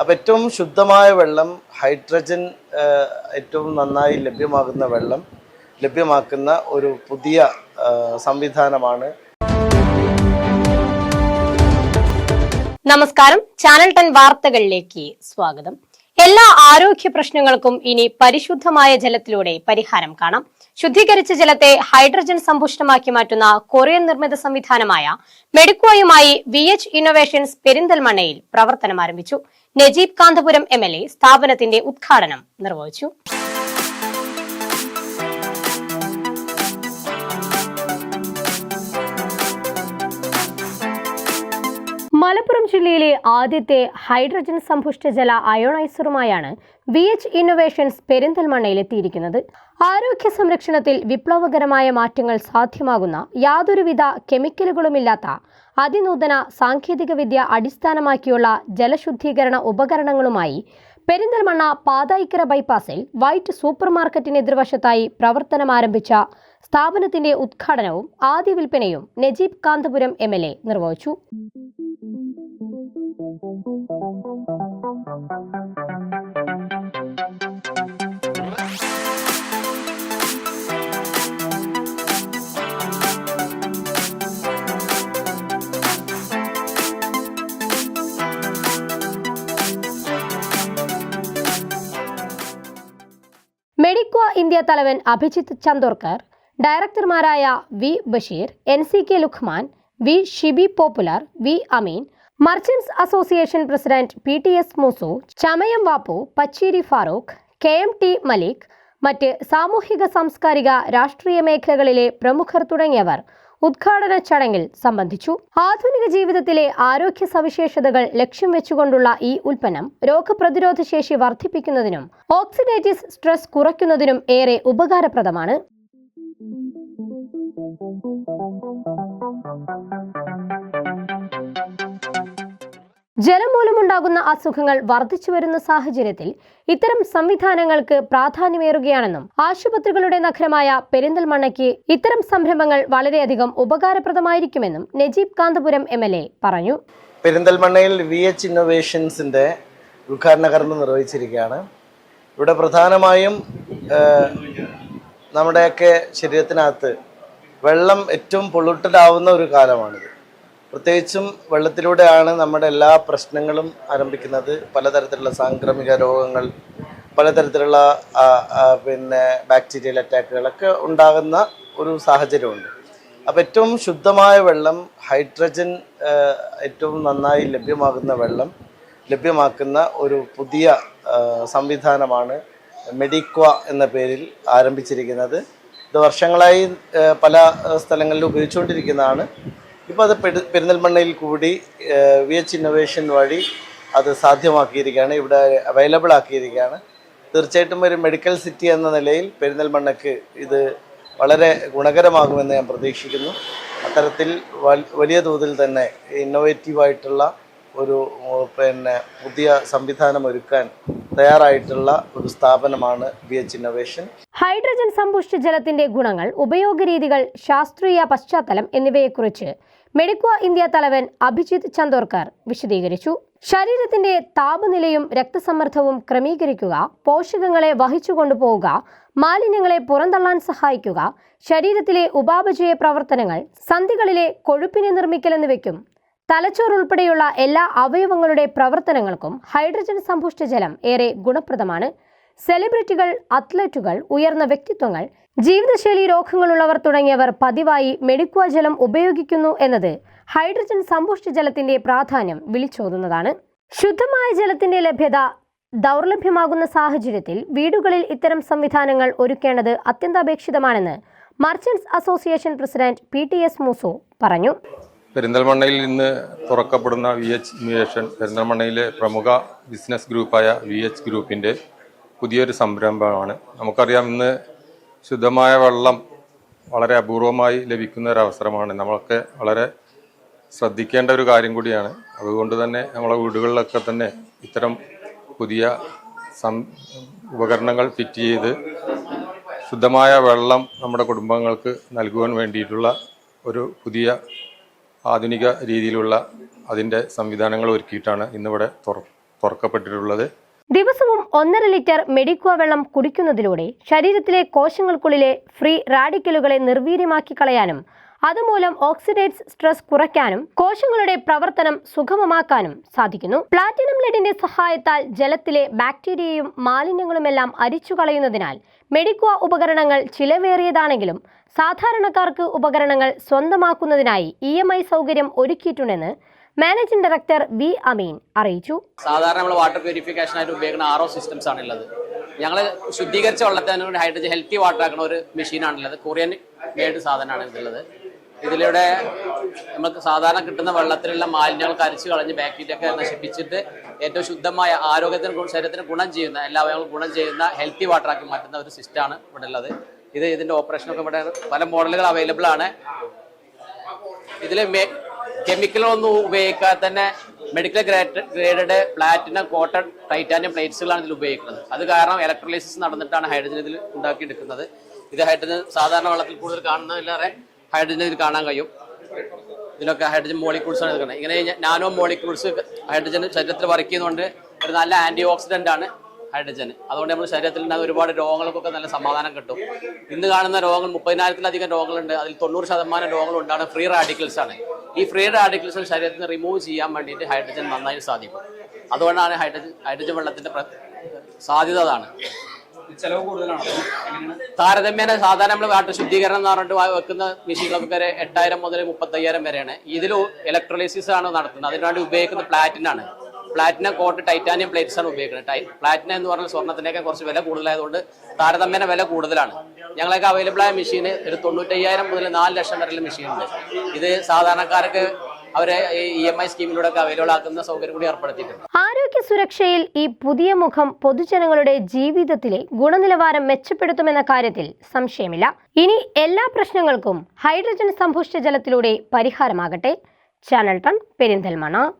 അപ്പം ഏറ്റവും ശുദ്ധമായ വെള്ളം ഹൈഡ്രജൻ ഏറ്റവും നന്നായി ലഭ്യമാകുന്ന വെള്ളം ലഭ്യമാക്കുന്ന ഒരു പുതിയ സംവിധാനമാണ്. നമസ്കാരം. ചാനൽ ടെൻ വാർത്തകളിലേക്ക് സ്വാഗതം. എല്ലാ ആരോഗ്യ പ്രശ്നങ്ങൾക്കും ഇനി പരിശുദ്ധമായ ജലത്തിലൂടെ പരിഹാരം കാണാം. ശുദ്ധീകരിച്ച ജലത്തെ ഹൈഡ്രജൻ സമ്പുഷ്ടമാക്കി മാറ്റുന്ന കൊറിയൻ നിർമ്മിത സംവിധാനമായ മെഡിക്കോയുമായി വി എച്ച് ഇന്നോവേഷൻസ് പെരിന്തൽമണ്ണയിൽ പ്രവർത്തനം ആരംഭിച്ചു. നജീബ് കാന്തപുരം എം സ്ഥാപനത്തിന്റെ ഉദ്ഘാടനം നിർവഹിച്ചു. മലപ്പുറം ജില്ലയിലെ ആദ്യത്തെ ഹൈഡ്രജൻ സമ്പുഷ്ട ജല അയോണൈസറുമായാണ് വി എച്ച് ഇന്നൊവേഷൻസ് പെരിന്തൽമണ്ണയിൽ എത്തിയിരിക്കുന്നത് ആരോഗ്യ സംരക്ഷണത്തിൽ വിപ്ലവകരമായ മാറ്റങ്ങൾ സാധ്യമാകുന്ന യാതൊരുവിധ കെമിക്കലുകളുമില്ലാത്ത അതിനൂതന സാങ്കേതികവിദ്യ അടിസ്ഥാനമാക്കിയുള്ള ജലശുദ്ധീകരണ ഉപകരണങ്ങളുമായി പെരിന്തൽമണ്ണ പാതായിക്കര ബൈപ്പാസിൽ വൈറ്റ് സൂപ്പർ മാർക്കറ്റിന് എതിർവശത്തായി പ്രവർത്തനം ആരംഭിച്ച സ്ഥാപനത്തിന്റെ ഉദ്ഘാടനവും ആദ്യ വിൽപ്പനയും Najeeb Kanthapuram M L A നിർവഹിച്ചു. മെഡിക്വ ഇന്ത്യ തലവൻ Abhijith Chandorkar ഡയറക്ടർമാരായ V Basheer N C K Lukman V Shibi popular V Ameen merchants association president P T S Moosu Chamayam Vappu Pacheri Farooq K M T Malik മറ്റ് സാമൂഹിക സാംസ്കാരിക രാഷ്ട്രീയ മേഖലകളിലെ പ്രമുഖർ തുടങ്ങിയവർ ഉദ്ഘാടന ചടങ്ങിൽ സംബന്ധിച്ചു. ആധുനിക ജീവിതത്തിലെ ആരോഗ്യ സവിശേഷതകൾ ലക്ഷ്യം വെച്ചുകൊണ്ടുള്ള ഈ ഉൽപ്പന്നം രോഗപ്രതിരോധ ശേഷി വർദ്ധിപ്പിക്കുന്നതിനും ഓക്സിഡേറ്റീവ് സ്ട്രെസ് കുറയ്ക്കുന്നതിനും ഏറെ ഉപകാരപ്രദമാണ്. ജലം മൂലമുണ്ടാകുന്ന അസുഖങ്ങൾ വർദ്ധിച്ചു വരുന്ന സാഹചര്യത്തിൽ ഇത്തരം സംവിധാനങ്ങൾക്ക് പ്രാധാന്യമേറുകയാണെന്നും ആശുപത്രികളുടെ നഗരമായ പെരിന്തൽമണ്ണയ്ക്ക് ഇത്തരം സംരംഭങ്ങൾ വളരെയധികം ഉപകാരപ്രദമായിരിക്കുമെന്നും Najeeb Kanthapuram M L A പറഞ്ഞു. പെരിന്തൽമണ്ണയിൽ വി എച്ച് ഇന്നോവേഷൻസിന്റെ ഉദ്ഘാടന കർമ്മം നിർവഹിച്ചിരിക്കുകയാണ്. ഇവിടെ പ്രധാനമായും നമ്മുടെയൊക്കെ ശരീരത്തിനകത്ത് വെള്ളം ഏറ്റവും പൊള്യൂട്ടഡ് ഒരു കാലമാണിത്. പ്രത്യേകിച്ചും വെള്ളത്തിലൂടെയാണ് നമ്മുടെ എല്ലാ പ്രശ്നങ്ങളും ആരംഭിക്കുന്നത്. പലതരത്തിലുള്ള സാംക്രമിക രോഗങ്ങൾ പലതരത്തിലുള്ള പിന്നെ ബാക്ടീരിയൽ അറ്റാക്കുകളൊക്കെ ഉണ്ടാകുന്ന ഒരു സാഹചര്യമുണ്ട്. അപ്പോൾ ഏറ്റവും ശുദ്ധമായ വെള്ളം ഹൈഡ്രജൻ ഏറ്റവും നന്നായി ലഭ്യമാകുന്ന വെള്ളം ലഭ്യമാക്കുന്ന ഒരു പുതിയ സംവിധാനമാണ് മെഡിക്വ എന്ന പേരിൽ ആരംഭിച്ചിരിക്കുന്നത്. ഇത് വർഷങ്ങളായി പല സ്ഥലങ്ങളിലും ഉപയോഗിച്ചുകൊണ്ടിരിക്കുന്നതാണ്. ഇപ്പോൾ അത് പെരു പെരിന്തൽമണ്ണയിൽ കൂടി വി എച്ച് ഇന്നോവേഷൻ വഴി അത് സാധ്യമാക്കിയിരിക്കുകയാണ് ഇവിടെ അവൈലബിൾ ആക്കിയിരിക്കുകയാണ്. തീർച്ചയായിട്ടും ഒരു മെഡിക്കൽ സിറ്റി എന്ന നിലയിൽ പെരിന്തൽമണ്ണയ്ക്ക് ഇത് വളരെ ഗുണകരമാകുമെന്ന് ഞാൻ പ്രതീക്ഷിക്കുന്നു. അത്തരത്തിൽ വലിയ തോതിൽ തന്നെ ഇന്നോവേറ്റീവായിട്ടുള്ള ഒരു പിന്നെ പുതിയ സംവിധാനം ഒരുക്കാൻ തയ്യാറായിട്ടുള്ള ഒരു സ്ഥാപനമാണ് ബി എച്ച് ഇന്നോവേഷൻ ഹൈഡ്രജൻ സമ്പുഷ്ട ജലത്തിന്റെ ഗുണങ്ങൾ ഉപയോഗരീതികൾ ശാസ്ത്രീയ പശ്ചാത്തലം എന്നിവയെക്കുറിച്ച് മെഡിക്കോ ഇന്ത്യ തലവൻ അഭിജിത് ചന്ദോർക്കർ വിശദീകരിച്ചു. ശരീരത്തിന്റെ താപനിലയും രക്തസമ്മർദ്ദവും ക്രമീകരിക്കുക പോഷകങ്ങളെ വഹിച്ചു കൊണ്ടുപോവുക മാലിന്യങ്ങളെ പുറന്തള്ളാൻ സഹായിക്കുക ശരീരത്തിലെ ഉപാപചയ പ്രവർത്തനങ്ങൾ സന്ധികളിലെ കൊഴുപ്പിനെ നിർമ്മിക്കൽ എന്നിവയ്ക്കും തലച്ചോർ ഉൾപ്പെടെയുള്ള എല്ലാ അവയവങ്ങളുടെ പ്രവർത്തനങ്ങൾക്കും ഹൈഡ്രജൻ സമ്പുഷ്ട ജലം ഏറെ ഗുണപ്രദമാണ്. സെലിബ്രിറ്റികൾ അത്ലറ്റുകൾ ഉയർന്ന വ്യക്തിത്വങ്ങൾ ജീവിതശൈലി രോഗങ്ങളുള്ളവർ തുടങ്ങിയവർ പതിവായി മെഡിക്വ ജലം ഉപയോഗിക്കുന്നു എന്നത് ഹൈഡ്രജൻ സമ്പുഷ്ട ജലത്തിന്റെ പ്രാധാന്യം വിളിച്ചോതുന്നതാണ്. ശുദ്ധമായ ജലത്തിന്റെ ലഭ്യത ദൗർലഭ്യമാകുന്ന സാഹചര്യത്തിൽ വീടുകളിൽ ഇത്തരം സംവിധാനങ്ങൾ ഒരുക്കേണ്ടത് അത്യന്താപേക്ഷിതമാണെന്ന് merchants association president P T S Mooso പറഞ്ഞു. പെരിന്തൽമണ്ണയിൽ നിന്ന് തുറക്കപ്പെടുന്ന വി എച്ച് ഇന്നോവേഷൻ പെരിന്തൽമണ്ണയിലെ പ്രമുഖ ബിസിനസ് ഗ്രൂപ്പായ വി എച്ച് ഗ്രൂപ്പിന്റെ പുതിയൊരു സംരംഭമാണ്. നമുക്കറിയാം ഇന്ന് ശുദ്ധമായ വെള്ളം വളരെ അപൂർവമായി ലഭിക്കുന്ന ഒരു അവസരമാണ്. നമ്മളൊക്കെ വളരെ ശ്രദ്ധിക്കേണ്ട ഒരു കാര്യം കൂടിയാണ്. അതുകൊണ്ട് തന്നെ നമ്മളെ വീടുകളിലൊക്കെ തന്നെ ഇത്തരം പുതിയ സം ഉപകരണങ്ങൾ ഫിറ്റ് ചെയ്ത് ശുദ്ധമായ വെള്ളം നമ്മുടെ കുടുംബങ്ങൾക്ക് നൽകുവാൻ വേണ്ടിയിട്ടുള്ള ഒരു പുതിയ ആധുനിക രീതിയിലുള്ള അതിന്റെ സംവിധാനങ്ങൾ ഒരുക്കിയിട്ടാണ് ഇന്നിവിടെ തുറക്കപ്പെട്ടിട്ടുള്ളത്. ദിവസവും ഒന്നര ലിറ്റർ മെഡിക്കുവ വെള്ളം കുടിക്കുന്നതിലൂടെ ശരീരത്തിലെ കോശങ്ങൾക്കുള്ളിലെ ഫ്രീ റാഡിക്കലുകളെ നിർവീര്യമാക്കി കളയാനും അതുമൂലം ഓക്സിഡേറ്റ്സ് സ്ട്രെസ് കുറയ്ക്കാനും കോശങ്ങളുടെ പ്രവർത്തനം സുഗമമാക്കാനും സാധിക്കുന്നു. പ്ലാറ്റിനം ലെഡിന്റെ സഹായത്താൽ ജലത്തിലെ ബാക്ടീരിയയും മാലിന്യങ്ങളുമെല്ലാം അരിച്ചു കളയുന്നതിനാൽ മെഡിക്കുവ ഉപകരണങ്ങൾ ചിലവേറിയതാണെങ്കിലും സാധാരണക്കാർക്ക് ഉപകരണങ്ങൾ സ്വന്തമാക്കുന്നതിനായി ഇ എം ഐ സൗകര്യം ഒരുക്കിയിട്ടുണ്ടെന്ന് മാനേജിംഗ് ഡയറക്ടർ വി അമീൻ അറിയിച്ചു. സാധാരണ നമ്മൾ വാട്ടർ പ്യൂരിഫിക്കേഷൻ ആയിട്ട് ഉപയോഗിക്കുന്ന ആർ ഒ സിസ്റ്റംസ് ആണുള്ളത്. ഞങ്ങൾ ശുദ്ധീകരിച്ച വെള്ളത്തിന് ഹൈഡ്രജൻ ഹെൽത്തി വാട്ടർ ആക്കുന്ന ഒരു മെഷീനാണുള്ളത് കൊറിയൻ മേഡ് സാധനമാണ് ഇതുള്ളത്. ഇതിലൂടെ നമുക്ക് സാധാരണ കിട്ടുന്ന വെള്ളത്തിലുള്ള മാലിന്യങ്ങൾ കരിച്ചു കളഞ്ഞ് ബാക്ടീരിയ ഒക്കെ നശിപ്പിച്ചിട്ട് ഏറ്റവും ശുദ്ധമായ ആരോഗ്യത്തിന് ശരീരത്തിന് ഗുണം ചെയ്യുന്ന എല്ലാ അവയവങ്ങളും ഗുണം ചെയ്യുന്ന ഹെൽത്തി വാട്ടർ ആക്കി മാറ്റുന്ന ഒരു സിസ്റ്റമാണ് ഇവിടെ ഉള്ളത് ഇത് ഇതിന്റെ ഓപ്പറേഷൻ ഒക്കെ ഇവിടെ പല മോഡലുകൾ അവൈലബിൾ ആണ്. ഇതിൽ കെമിക്കലൊന്നും ഉപയോഗിക്കാതെ തന്നെ medical grade graded platinum cotton titanium പ്ലേറ്റ്സുകളാണ് ഇതിൽ ഉപയോഗിക്കുന്നത്. അത് കാരണം ഇലക്ട്രോലൈസിസ് നടന്നിട്ടാണ് ഹൈഡ്രജൻ ഇതിൽ ഉണ്ടാക്കിയെടുക്കുന്നത്. ഇത് ഹൈഡ്രജൻ സാധാരണ വെള്ളത്തിൽ കൂടുതൽ കാണുന്നതിലേറെ ഹൈഡ്രജൻ ഇതിൽ കാണാൻ കഴിയും. ഇതിനൊക്കെ ഹൈഡ്രജൻ മോളിക്യൂൾസ് ആണ് എടുക്കുന്നത് ഇങ്ങനെ നാനോ മോളിക്യൂൾസ് ഹൈഡ്രജൻ ശരീരത്തിൽ വർക്ക് ചെയ്യുന്നതുകൊണ്ട് ഒരു നല്ല ആന്റി ഓക്സിഡന്റ് ആണ്. ഹൈഡ്രജൻ അതുകൊണ്ട് നമ്മുടെ ശരീരത്തിൽ ഉണ്ടാകുന്ന ഒരുപാട് രോഗങ്ങൾക്കൊക്കെ നല്ല സമാധാനം കിട്ടും. ഇന്ന് കാണുന്ന രോഗങ്ങൾ മുപ്പതിനായിരത്തിലധികം രോഗങ്ങളുണ്ട്. അതിൽ തൊണ്ണൂറ് ശതമാനം രോഗങ്ങൾ ഉണ്ടാണ് ഫ്രീ റാഡിക്കൽസ് ആണ്. ഈ ഫ്രീ റാഡിക്കൽസ് ശരീരത്തിൽ നിന്ന് റിമൂവ് ചെയ്യാൻ വേണ്ടിയിട്ട് ഹൈഡ്രജൻ നന്നായി സാധിക്കും. അതുകൊണ്ടാണ് ഹൈഡ്രജൻ ഹൈഡ്രജൻ വെള്ളത്തിന്റെ സാധ്യത അതാണ്. ചെലവ് കൂടുതലാണ്? എങ്ങനെയാണ്? താരതമ്യേന സാധാരണ നമ്മൾ വാട്ടർ ശുദ്ധീകരണം എന്ന് പറഞ്ഞിട്ട് വെക്കുന്ന മെഷീനുകൾക്ക് വരെ എട്ടായിരം മുതൽ മുപ്പത്തയ്യായിരം വരെയാണ്. ഇതിൽ ഇലക്ട്രോലൈസിസ് ആണ് നടത്തുന്നത്. അതിനുവേണ്ടി ഉപയോഗിക്കുന്ന പ്ലാറ്റിനം ആണ്. പ്ലാറ്റിനം കോട്ട് ടൈറ്റാനിയം പ്ലേറ്റ്സ് ആണ് ഉപയോഗിക്കുന്നത്. പ്ലാറ്റിനം എന്ന് പറഞ്ഞാൽ സ്വർണത്തിനൊക്കെ കുറച്ച് വില കൂടുതലായതുകൊണ്ട് താരതമ്യേന വില കൂടുതലാണ്. ഞങ്ങളൊക്കെ അവൈലബിൾ ആയ മെഷീന് ഒരു തൊണ്ണൂറ്റയ്യായിരം മുതൽ നാല് ലക്ഷം വരെയുള്ള മെഷീൻ ഉണ്ട്. ഇത് സാധാരണക്കാർക്ക് അവരെ ഇ എം ഐ സ്കീമിലൂടെ അവൈലബിൾ ആക്കുന്ന സൗകര്യം കൂടി ഏർപ്പെടുത്തിയിട്ടുണ്ട്. ആരോഗ്യ സുരക്ഷയിൽ ഈ പുതിയ മുഖം പൊതുജനങ്ങളുടെ ജീവിതത്തിലെ ഗുണനിലവാരം മെച്ചപ്പെടുത്തുമെന്ന കാര്യത്തിൽ സംശയമില്ല. ഇനി എല്ലാ പ്രശ്നങ്ങൾക്കും ഹൈഡ്രജൻ സമ്പുഷ്ട ജലത്തിലൂടെ പരിഹാരമാകട്ടെ. ചാനൽ ടൺ പെരിന്തൽമണ്ണ